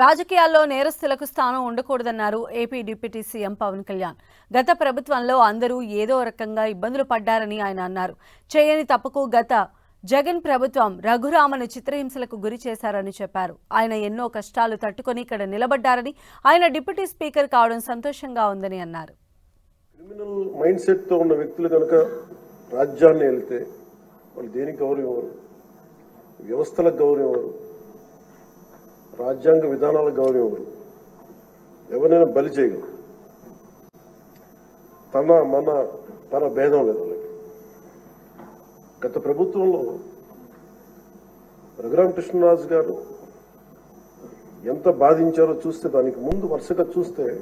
రాజకీయాల్లో నేరస్తులకు స్థానం ఉండకూడదన్నారు AP deputy CM Pawan Kalyan. గత ప్రభుత్వంలో అందరూ ఏదో రకంగా ఇబ్బందులు పడ్డారని ఆయన అన్నారు. చేయని తప్పుకు గత జగన్ ప్రభుత్వం రఘురామను చిత్రహింసలకు గురి చేశారని చెప్పారు. ఆయన ఎన్నో కష్టాలు తట్టుకొని ఇక్కడ నిలబడ్డారని ఆయన డిప్యూటీ స్పీకర్ కావడం సంతోషంగా ఉందని అన్నారు. క్రిమినల్ మైండ్ సెట్తో ఉన్న వ్యక్తులు కనుక రాజ్యాన్ని వెళ్తే వాళ్ళు దేనికి గౌరవం వ్యవస్థలకు గౌరవం రాజ్యాంగ విధానాలకు గౌరవం. ఇవ్వరు ఎవరైనా బలి చేయగలరు. తన మన తన భేదం లేదు వాళ్ళకి. గత ప్రభుత్వంలో రఘురామకృష్ణరాజు గారు ఎంత బాధించారో చూస్తే దానికి ముందు వరుసగా చూస్తే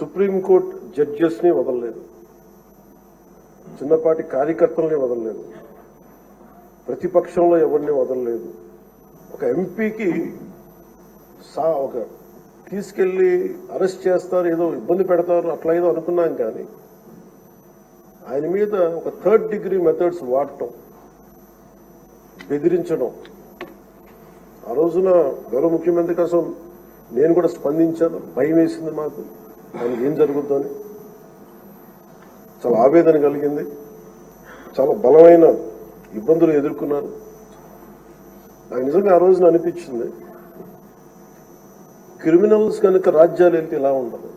సుప్రీంకోర్టు జడ్జెస్ని వదలలేదు. చిన్నపాటి కార్యకర్తల్ని వదలలేదు. ప్రతిపక్షంలో ఎవరిని వదలలేదు. ఒక ఎంపీకి సా ఒక తీసుకెళ్ళి అరెస్ట్ చేస్తారు ఏదో ఇబ్బంది పెడతారు అట్లా ఏదో అనుకున్నాం కానీ ఆయన మీద ఒక థర్డ్ డిగ్రీ మెథడ్స్ వాడటం బెదిరించడం. ఆ రోజున గౌరవ ముఖ్యమంత్రి కోసం నేను కూడా స్పందించాను. భయం వేసింది మాకు. ఆయనకి ఏం జరుగుతుందని చాలా ఆవేదన కలిగింది. చాలా బలమైన ఇబ్బందులు ఎదుర్కొన్నారు. నాకు నిజంగా ఆ రోజున అనిపించింది క్రిమినల్స్ కనుక రాజ్యాలు వెళ్తే ఇలా ఉండదు.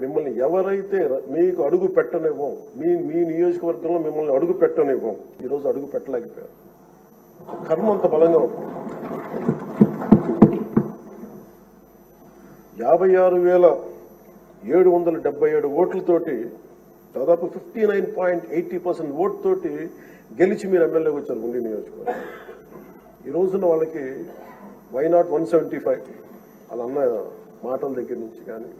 మిమ్మల్ని ఎవరైతే మీకు అడుగు పెట్టనివ్వం మీ మీ నియోజకవర్గంలో మిమ్మల్ని అడుగు పెట్టనివ్వం ఈరోజు అడుగు పెట్టలేకపోయారు. కర్మ అంత బలంగా ఉంటుంది యాభై ఆరు వేల ఏడు వందల డెబ్బై ఏడు ఓట్లతోటి దాదాపు fifty nine point eighty percent vote తోటి గెలిచి మీరు ఎమ్మెల్యేకి వచ్చారు ఉండి నియోజకవర్గం. ఈ రోజున వాళ్ళకి why not one seventy five? అలా అన్న మాటల దగ్గర నుంచి కానీ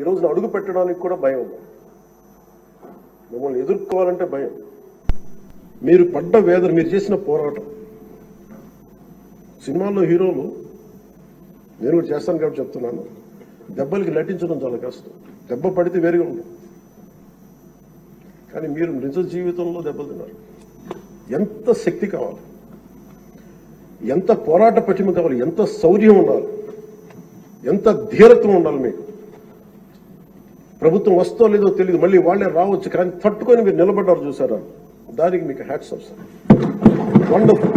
ఈ రోజున అడుగు పెట్టడానికి కూడా భయం ఉంది. మిమ్మల్ని ఎదుర్కోవాలంటే భయం. మీరు పడ్డ వేదన మీరు చేసిన పోరాటం. సినిమాల్లో హీరోలు నేను కూడా చేస్తాను కాబట్టి చెప్తున్నాను దెబ్బలకి నటించడం చాలా కష్టం. దెబ్బ పడితే వేరుగా ఉంటుంది. కానీ మీరు నిజ జీవితంలో దెబ్బలు తిన్నారు ఎంత శక్తి కావాలి? ఎంత పోరాట పటిమ కావాలి ఎంత శౌర్యం ఉండాలి ఎంత ధీరత్వం ఉండాలి మీకు. ప్రభుత్వం వస్తో లేదో తెలియదు మళ్ళీ వాళ్ళే రావచ్చు కానీ తట్టుకొని మీరు నిలబడ్డారు చూసారా? దానికి మీకు హ్యాట్స్ ఆఫ్ సార్ వండర్ఫుల్